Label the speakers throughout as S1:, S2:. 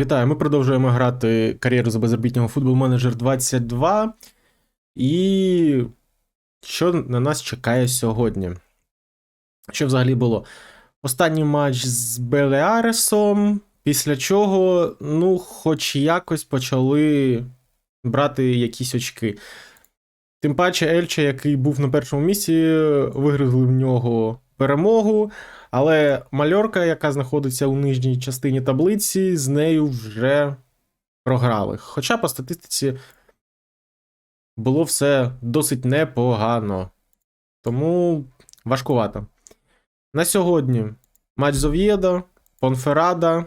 S1: Вітаю, ми продовжуємо грати кар'єру за безробітнього футбол менеджер 22. І що на нас чекає сьогодні? Що взагалі було? Останній матч з Белеаресом, після чого, ну, хоч якось почали брати якісь очки. Тим паче, Ельче, який був на першому місці, вигризли в нього перемогу. Але мальорка, яка знаходиться у нижній частині таблиці, з нею вже програли. Хоча по статистиці було все досить непогано. Тому важкувато. На сьогодні матч з Ов'єдо, Понферада,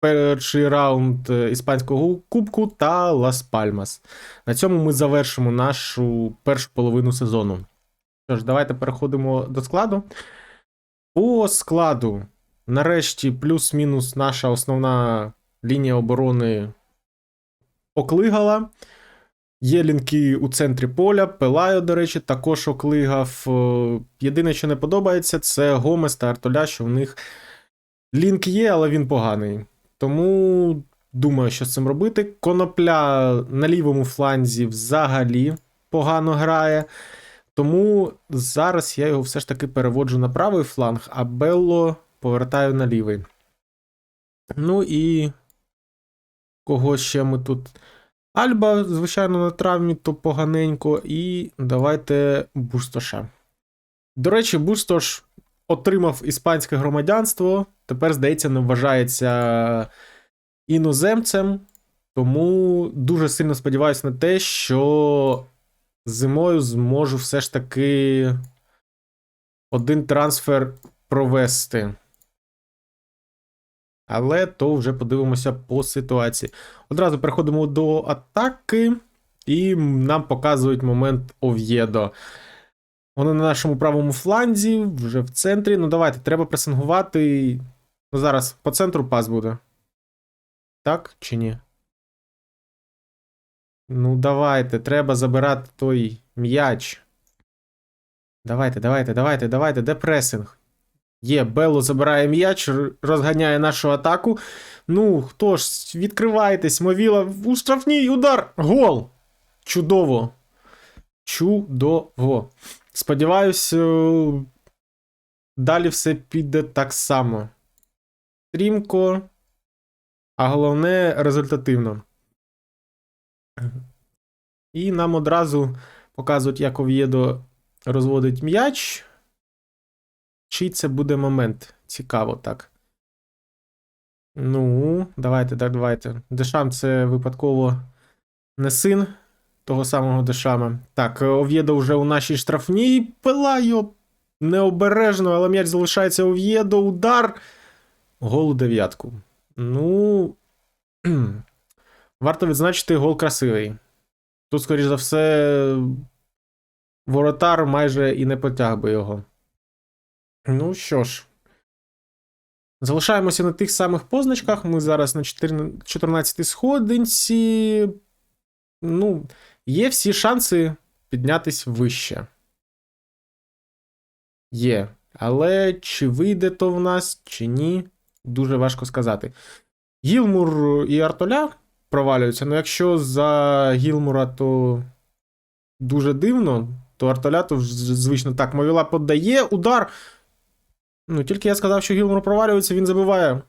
S1: перший раунд е, іспанського кубку та Лас Пальмас. На цьому ми завершимо нашу першу половину сезону. Тож, давайте переходимо до складу. По складу, нарешті, плюс-мінус наша основна лінія оборони оклигала. Є лінки у центрі поля. Пелайо, до речі, також оклигав. Е, Єдине, що не подобається, це Гомес та Артоля, що в них лінк є, але він поганий. Тому думаю, що з цим робити. Конопля на лівому фланзі взагалі погано грає. Тому зараз я його все ж таки переводжу на правий фланг, а Белло повертаю на лівий. Ну і кого ще ми тут. Альба, звичайно, на травмі, то поганенько. І давайте Бустоша. До речі, Бустош отримав іспанське громадянство. Тепер, здається, не вважається іноземцем. Тому дуже сильно сподіваюся на те, що зимою зможу все ж таки один трансфер провести. Але то вже подивимося по ситуації. Одразу переходимо до атаки, і нам показують момент Ов'єдо. Вони на нашому правому фланзі, вже в центрі. Ну, давайте, треба пресингувати. Ну, зараз по центру пас буде. Так чи ні? Ну, давайте, треба забирати той м'яч. Давайте, давайте, давайте, давайте. Де пресинг? Є, Белло забирає м'яч, розганяє нашу атаку. Ну, хто ж, відкривайтесь, Мовіла у штрафній удар. Гол! Чудово. Чудово. Сподіваюсь, е, далі все піде так само. Стрімко, а головне результативно. І нам одразу показують, як Ов'єдо розводить м'яч. Чий це буде момент? Цікаво так. Ну, давайте, так, давайте. Дешам це випадково не син того самого Дешама. Так, Ов'єдо вже у нашій штрафній. Пилаю необережно, але м'яч залишається Ов'єдо. Удар. Гол у дев'ятку. Ну. Варто відзначити гол красивий. Тут, скоріш за все, воротар майже і не потяг би його. Ну що ж. Залишаємося на тих самих позначках. Ми зараз на 14 сходинці. Ну, є всі шанси піднятись вище. Є. Але чи вийде то в нас, чи ні, дуже важко сказати. Гілмур і Артоля провалюються. Ну, якщо за Гілмура, то дуже дивно, то Артоля, то звично так. Мовіла подає удар. Ну, тільки я сказав, що Гілмур провалюється, він забиває.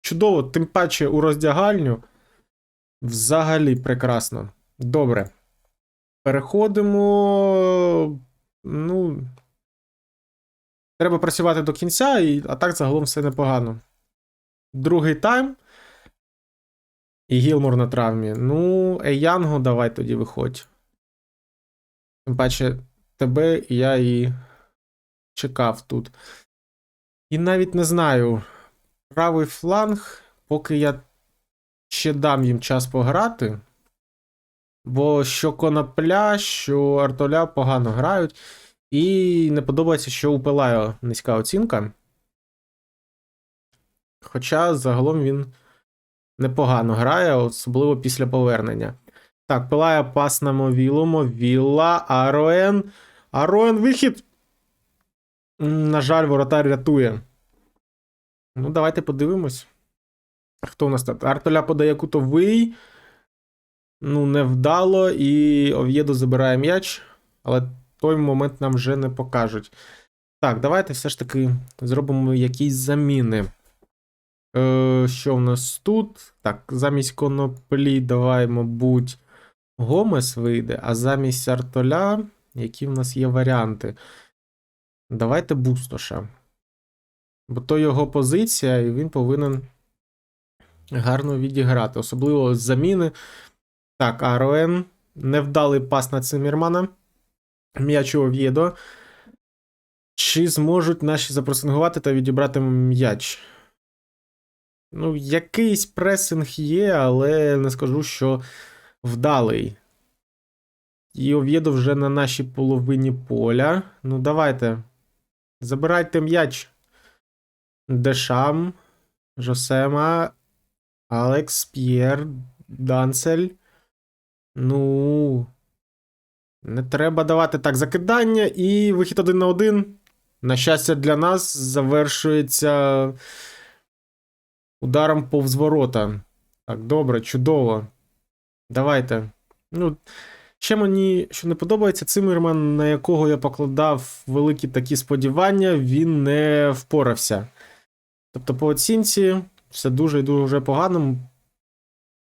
S1: Чудово, тим паче у роздягальню. Взагалі прекрасно. Добре. Переходимо. Ну. Треба працювати до кінця, і, а так загалом все непогано. Другий тайм. І Гілмур на травмі. Ну, Еянго, давай тоді виходь. Тим паче, тебе я і чекав тут. І навіть не знаю. Правий фланг, поки я ще дам їм час пограти. Бо що Конопля, що Артоля погано грають. І не подобається, що у Пелайо низька оцінка. Хоча загалом він непогано грає, особливо після повернення. Так, Пелая пас на Мовілу, Мовіла, Ароен. Ароен вихід. На жаль, воротар рятує. Ну, давайте подивимось. Хто у нас тут? Артоля подає кутовий. Ну, невдало, і Ов'єдо забирає м'яч, але той момент нам вже не покажуть. Так, давайте все ж таки зробимо якісь заміни. Е, що в нас тут? Так, замість коноплі давай, мабуть, Гомес вийде, а замість Артоля, які в нас є варіанти? Давайте Бустоша. Бо то його позиція, і він повинен гарно відіграти. Особливо з заміни. Так, Ароен. Невдалий пас на Цимірмана. М'яч у Ов'єдо. Чи зможуть наші запросингувати та відібрати м'яч? Ну, якийсь пресинг є, але не скажу, що вдалий. І Ов'єдо вже на нашій половині поля. Ну, давайте. Забирайте м'яч. Дешам, Жосема, Алекс, П'єр, Данцель. Ну. Не треба давати так закидання. І вихід один на один. На щастя, для нас завершується ударом повз ворота. Так, добре, чудово. Давайте. Ну, ще мені що не подобається, Циммерман, на якого я покладав великі такі сподівання, він не впорався. Тобто, по оцінці, все дуже і дуже погано.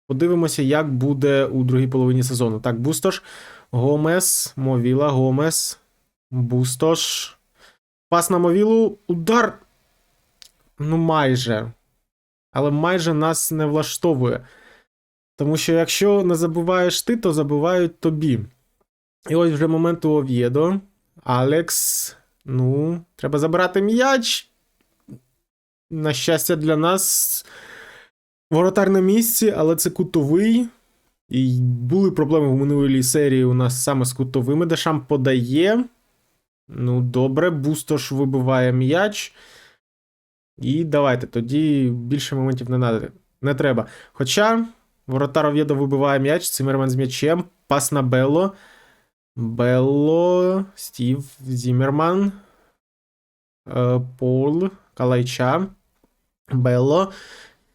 S1: Подивимося, як буде у другій половині сезону. Так, Бустош, Гомес, Мовіла, Гомес, Бустош. Пас на Мовілу. Удар. Ну, майже. Але майже нас не влаштовує. Тому що якщо не забуваєш ти, то забувають тобі. І ось вже момент у Ов'єдо. Алекс. Ну, треба забирати м'яч. На щастя, для нас воротар на місці, але це кутовий. І були проблеми в минулій серії у нас саме з кутовими. Дешам подає. Ну, добре, Бустош вибиває м'яч. І давайте, тоді більше моментів не, надо, не треба. Хоча воротар Ов'єдо вибиває м'яч, Цимерман з м'ячем, пас на Белло. Белло, Стів, Зімерман, е, Пол, Калайча, Белло,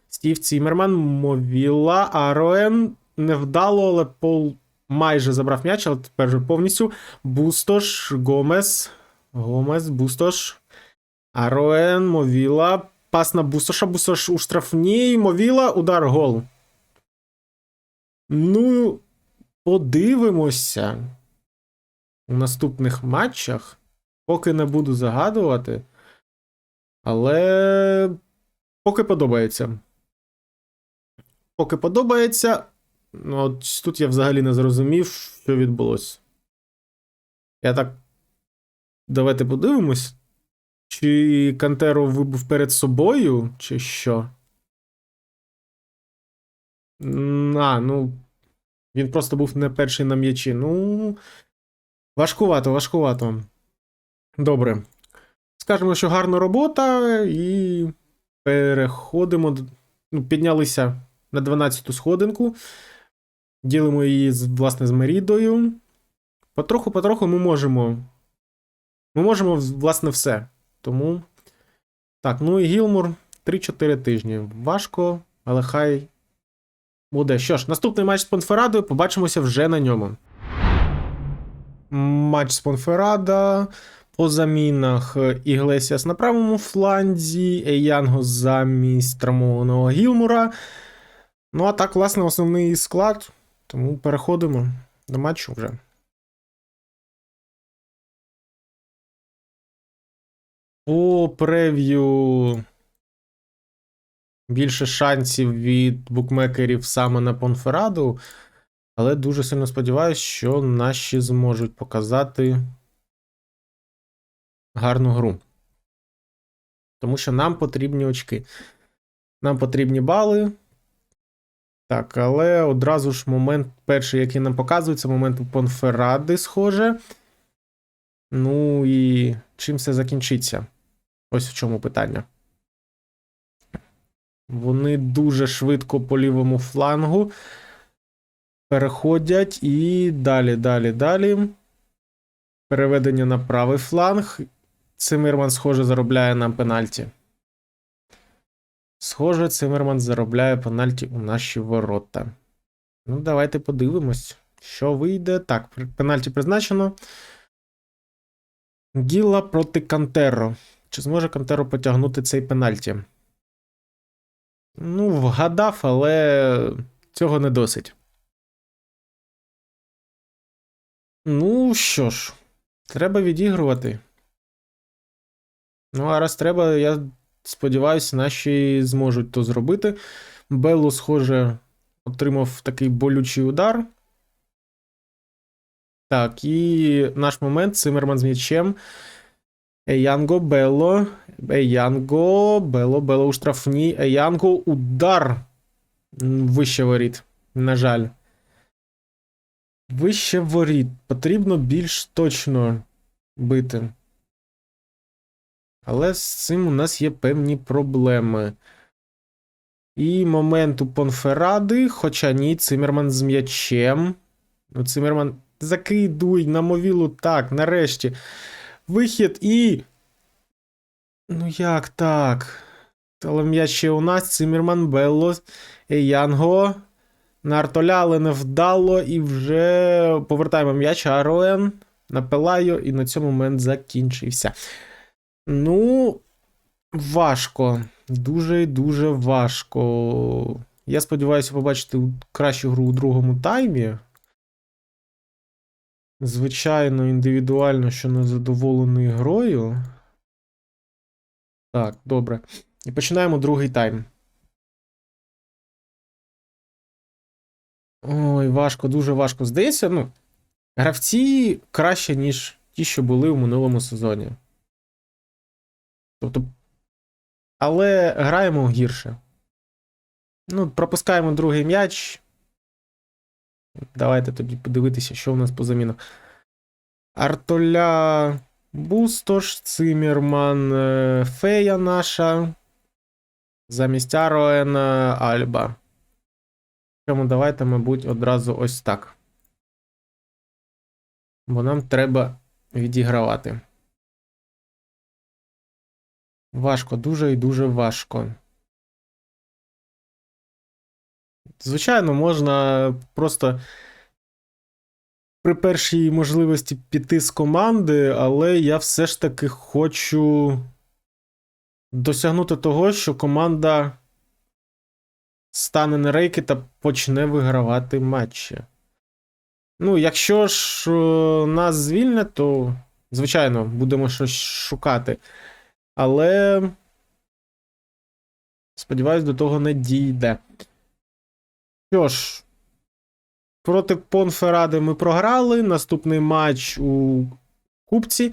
S1: Стів Цімерман, Мовіла, Ароен. Невдало, але Пол майже забрав м'яч, але тепер вже повністю. Бустош, Гомес. Гомес, Бустош. Ароен, Мовіла. Пас на Бустоша. Бустош у штрафній. Мовіла. Удар гол. Ну, подивимося. У наступних матчах. Поки не буду загадувати. Але. Поки подобається. Поки подобається. Ну, от тут я взагалі не зрозумів, що відбулося. Я так. Давайте подивимось. Чи Кантеро вибув перед собою, чи що? А, ну. Він просто був не перший на м'ячі. Ну. Важкувато, важкувато. Добре. Скажемо, що гарна робота, і переходимо. Ну, піднялися на 12-ту сходинку. Ділимо її, власне, з Мерідою. Потроху-потроху ми можемо. Ми можемо, власне, все. Тому. Так, ну і Гілмур 3-4 тижні. Важко, але хай буде. Що ж, наступний матч з Понферадою. Побачимося вже на ньому. Матч з Понферада. По замінах Іглесіас на правому фланзі, Еянго замість травмованого Гілмура. Ну, а так, власне, основний склад. Тому переходимо до матчу вже. По прев'ю більше шансів від букмекерів саме на Понфераду. Але дуже сильно сподіваюся, що наші зможуть показати гарну гру. Тому що нам потрібні очки. Нам потрібні бали. Так, але одразу ж момент перший, який нам показується, момент у Понферади, схоже. Ну і чим все закінчиться? Ось в чому питання. Вони дуже швидко по лівому флангу переходять і далі, далі, далі. Переведення на правий фланг. Цимирман, схоже, заробляє нам пенальті. Схоже, Цимерман заробляє пенальті у наші ворота. Ну, давайте подивимось, що вийде. Так, пенальті призначено. Гіла проти Кантеро. Чи зможе Кантеро потягнути цей пенальті? Ну, вгадав, але цього не досить. Ну що ж, треба відігрувати. Ну, а раз треба, я сподіваюся, наші зможуть то зробити. Белло, схоже, отримав такий болючий удар. Так, і наш момент. Цимерман з м'ячем. Еянго, Белло. Еянго, Белло, Белло у штрафній. Еянго, удар. Вище воріт. На жаль. Вище воріт. Потрібно більш точно бити. Але з цим у нас є певні проблеми. І момент у Понферади, хоча ні, Цимерман з м'ячем. Ну, Цимерман, закидуй на мовілу. Так, нарешті. Вихід і. Ну як так? Але ще у нас. Цимерман, Белло, Еянго. Нартоля, але не. І вже повертаємо м'яч. Ароен. Напилаю, і на цьому момент закінчився. Ну, важко. Дуже дуже важко. Я сподіваюся побачити кращу гру у другому таймі. Звичайно, індивідуально, що не задоволений грою. Так, добре. І починаємо другий тайм. Ой, важко, дуже важко. Здається, ну, гравці краще, ніж ті, що були у минулому сезоні. Тобто. Але граємо гірше. Ну, пропускаємо другий м'яч. Давайте тоді подивитися, що в нас по замінах. Артоля Бустош, Цимірман, е, Фея наша. Замість Ароена Альба. Тому давайте, мабуть, одразу ось так. Бо нам треба відігравати. Важко, дуже і дуже важко. Звичайно, можна просто при першій можливості піти з команди, але я все ж таки хочу досягнути того, що команда стане на рейки та почне вигравати матчі. Ну, якщо ж е, нас звільнять, то, звичайно, будемо щось шукати. Але. Сподіваюсь, до того не дійде. Що ж, проти Понферади ми програли. Наступний матч у Кубці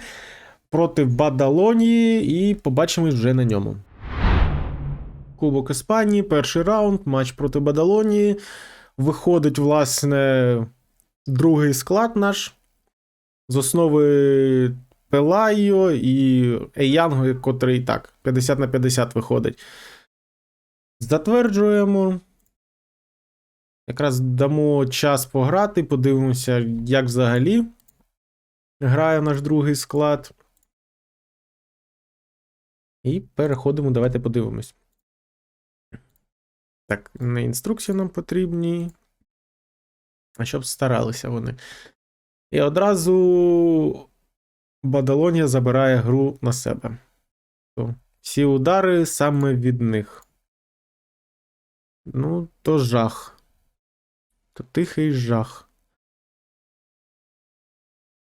S1: проти Бадалонії, і побачимось вже на ньому. Кубок Іспанії, перший раунд, матч проти Бадалонії. Виходить, власне, другий склад наш. З основи Пелайо і Еянго, котрий так, 50 на 50 виходить. Затверджуємо. Якраз дамо час пограти, подивимося, як взагалі грає наш другий склад. І переходимо, давайте подивимось. Так, не інструкції нам потрібні. А щоб старалися вони. І одразу Бадалонія забирає гру на себе. Всі удари саме від них. Ну, то жах. То тихий жах.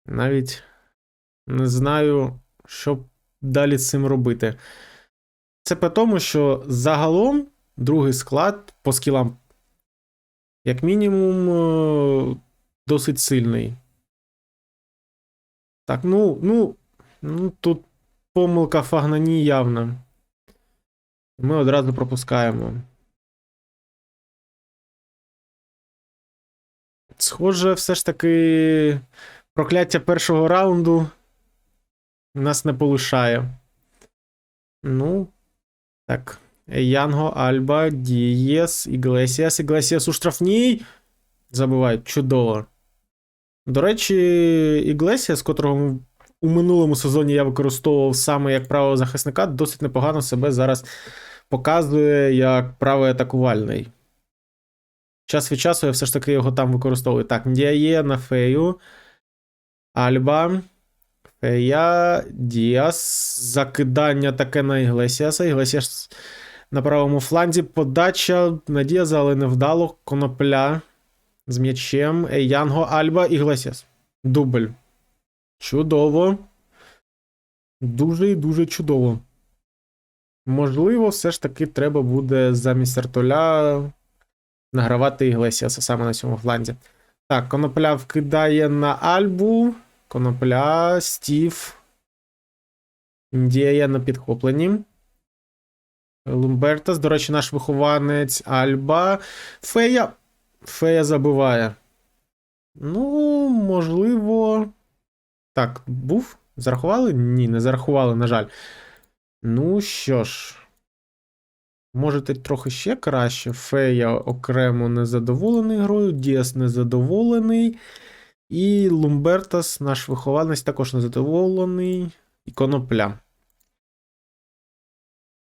S1: Навіть не знаю, що далі з цим робити. Це по тому, що загалом другий склад по скілам, як мінімум, е, досить сильний. Так, ну, ну, ну тут помилка Фагнані явна. Ми одразу пропускаємо. Схоже, все ж таки прокляття першого раунду нас не полишає. Ну, так. Янго, Альба, Дієс, Іглесіас. Іглесіас у штрафній. Забувають, чудово. До речі, Іглесіас, котрого у минулому сезоні я використовував саме як правого захисника, досить непогано себе зараз показує як правий атакувальний. Час від часу я все ж таки його там використовую. Так, Діає на фею. Альба. Фея. Діас. Закидання таке на Іглесіаса. Іглесіас на правому фланзі. Подача на Діаза, але невдало. Конопля з м'ячем. Ейянго, Альба, Іглесіас. Дубль. Чудово. Дуже і дуже чудово. Можливо, все ж таки треба буде замість Артоля награвати Іглесіаса саме на цьому фланзі. Так, конопля вкидає на Альбу. Конопля, Стів. Індіє на підхопленні. Лумбертас, до речі, наш вихованець Альба. Фея. Фея забиває. Ну, можливо. Так, був? Зарахували? Ні, не зарахували, на жаль. Ну що ж. Можете трохи ще краще. Фея окремо незадоволений грою, Діас незадоволений. І Лумбертас, наш вихованець, також незадоволений. І Конопля.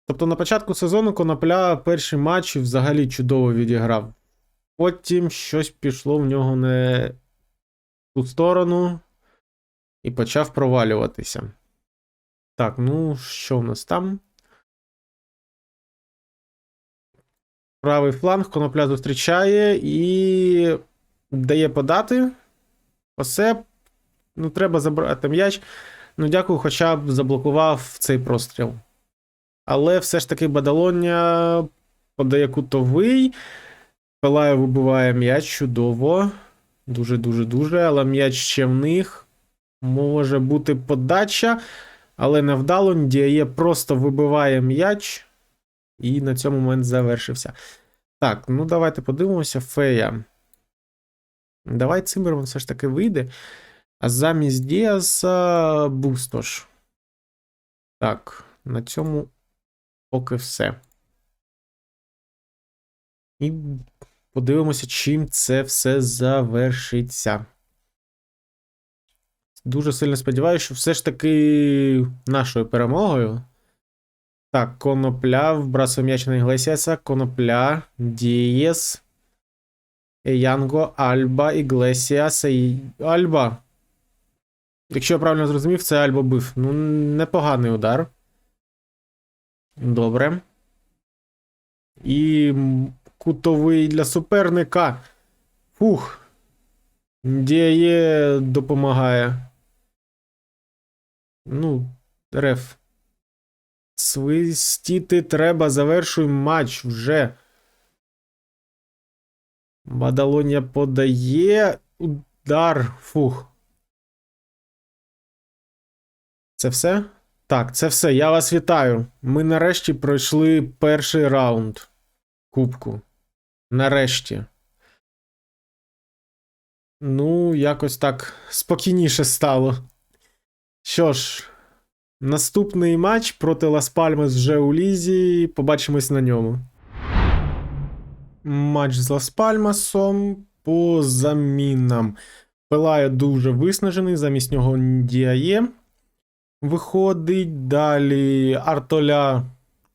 S1: Тобто на початку сезону Конопля перші матчі взагалі чудово відіграв. Потім щось пішло в нього не ту сторону і почав провалюватися. Так, ну що в нас там? Правий фланг, конопля зустрічає і дає подати. Осе. Ну, треба забрати м'яч. Ну, дякую, хоча б заблокував цей простріл. Але все ж таки Бадалоня подає кутовий. Пелає вибиває м'яч чудово. Дуже-дуже дуже. Але м'яч ще в них. Може бути подача. Але невдало. Діє просто вибиває м'яч. І на цьому момент завершився. Так, ну давайте подивимося. Фея. Давай Цимберман все ж таки вийде. А замість Діаса Бустош. Так, на цьому поки все. І подивимося, чим це все завершиться. Дуже сильно сподіваюся, що все ж таки нашою перемогою. Так, конопля, вбрасує м'яч на Іглесіаса, конопля, Дієс, Янго, Альба, Іглесіас, Альба. Якщо я правильно зрозумів, це Альба бив. Ну, непоганий удар. Добре. І кутовий для суперника. Фух. Діє допомагає. Ну, реф. Свистіти треба, завершуємо матч вже. Бадалонія подає. Удар. Фух. Це все? Так, це все. Я вас вітаю. Ми нарешті пройшли перший раунд Кубку. Нарешті. Ну, якось так спокійніше стало. Що ж. Наступний матч проти Лас Пальмас вже у Лізі. Побачимось на ньому. Матч з Лас Пальмасом по замінам. Пелає дуже виснажений, замість нього Діає. Виходить далі Артоля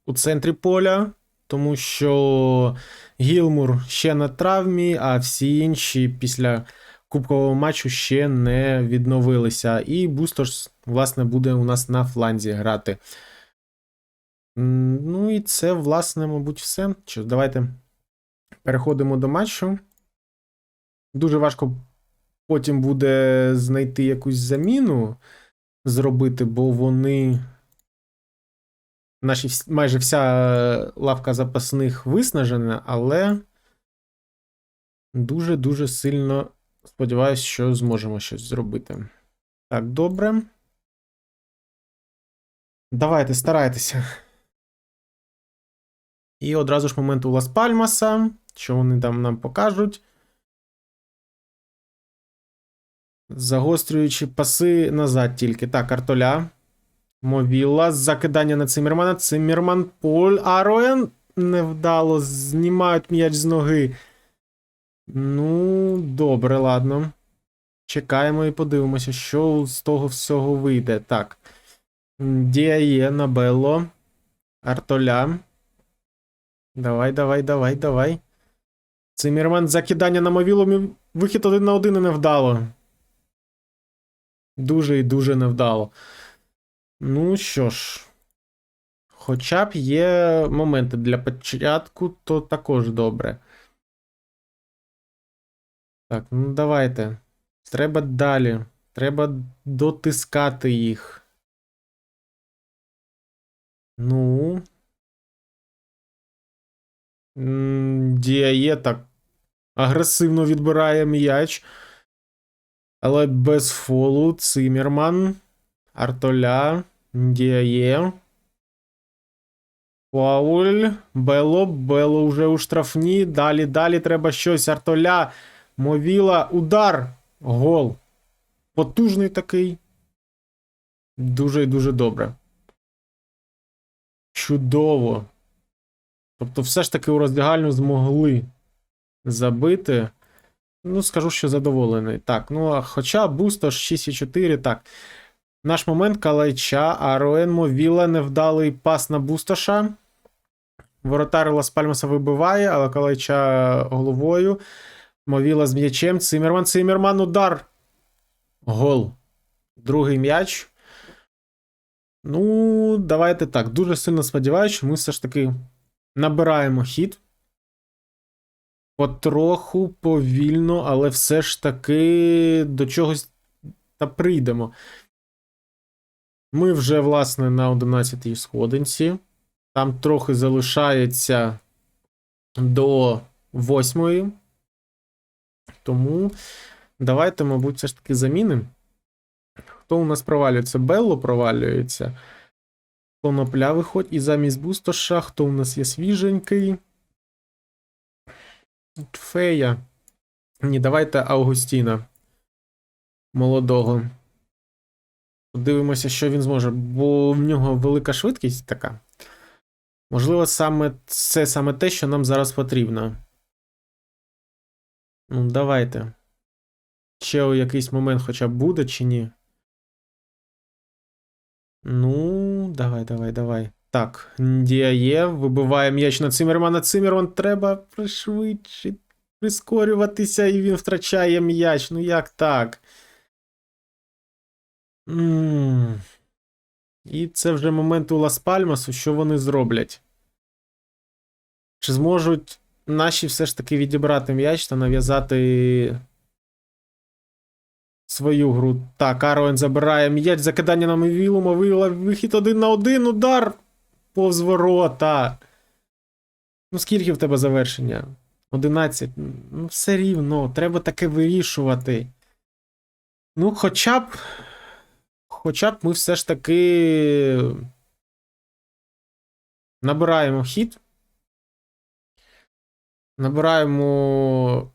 S1: у центрі поля, тому що Гілмур ще на травмі, а всі інші після кубкового матчу ще не відновилися. І Бустос, власне, буде у нас на фланзі грати. Ну і це, власне, мабуть, все. Що, давайте переходимо до матчу. Дуже важко потім буде знайти якусь заміну зробити, бо вони. Наші майже вся лавка запасних виснажена, але дуже-дуже сильно сподіваюся, що зможемо щось зробити. Так, добре. Давайте, старайтеся. І одразу ж момент у Лас Пальмаса. Що вони там нам покажуть? Загострюючи паси назад тільки. Так, Артоля. Мовіла. Закидання на Циммермана. Циммерман Поль. Ароен. Невдало. Знімають м'яч з ноги. Ну, добре, ладно. Чекаємо і подивимося, що з того всього вийде. Так. Діає на Белло. Артоля. Давай, давай, давай, давай. Циммерман закидання на мовілу. Вихід один на один і невдало. Дуже і дуже невдало. Ну що ж. Хоча б є моменти для початку, то також добре. Так, ну давайте. Треба далі. Треба дотискати їх. Ну. Діає так. Агресивно відбирає м'яч. Але без фолу. Циммерман. Артоля. Діає. Фауль. Бело. Бело вже у штрафні. Далі, далі треба щось. Артоля. Мовіла. Удар. Гол. Потужний такий. Дуже і дуже добре. Чудово. Тобто, все ж таки у роздягальню змогли забити. Ну, скажу, що задоволений. Так, ну а хоча Бусташ 6,4. Так. Наш момент Калайча, а Роен Мовіла невдалий пас на Бустоша. Воротар Лас Пальмаса вибиває, але Калайча головою. Мовіла з м'ячем. Цимерман, Цимерман, удар. Гол. Другий м'яч. Ну, давайте так. Дуже сильно сподіваюся, що ми все ж таки набираємо хід. Потроху, повільно, але все ж таки до чогось та прийдемо. Ми вже, власне, на 11-й сходинці. Там трохи залишається до 8-ї. Тому давайте, мабуть, все ж таки замінимо. Хто у нас провалюється? Белло провалюється. Конопля виходить. І замість Бустоша, хто у нас є свіженький? Фея. Ні, давайте Августіна. Молодого. Подивимося, що він зможе, бо в нього велика швидкість така. Можливо, саме це саме те, що нам зараз потрібно. Ну, давайте. Ще у якийсь момент хоча б буде, чи ні? Ну, давай, давай, давай. Так, Діає, вибиває м'яч на Цимермана. Цимерман треба пришвидшити, прискорюватися, і він втрачає м'яч. Ну як так? м І це вже момент у Лас Пальмасу, що вони зроблять? Чи зможуть наші все ж таки відібрати м'яч та нав'язати свою гру? Так, Аруен забирає м'яч, закидання на Мовілу, Мовіла, вихід один на один, удар повз ворота. Ну, скільки в тебе завершення? 11. Ну, все рівно, треба таке вирішувати. Ну, хоча б. Хоча б ми все ж таки. Набираємо хід. Набираємо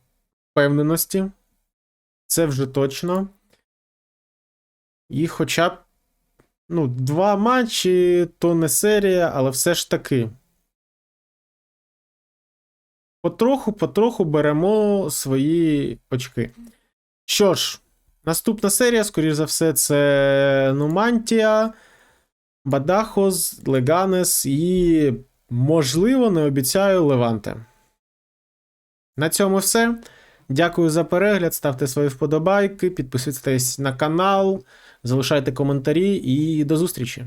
S1: впевненості. Це вже точно. І хоча б. Ну, два матчі, то не серія, але все ж таки. Потроху, потроху беремо свої очки. Що ж, наступна серія, скоріш за все, це Нумантія, Бадахос, Леганес і, можливо, не обіцяю Леванте. На цьому все. Дякую за перегляд. Ставте свої вподобайки, підписуйтесь на канал, залишайте коментарі і до зустрічі.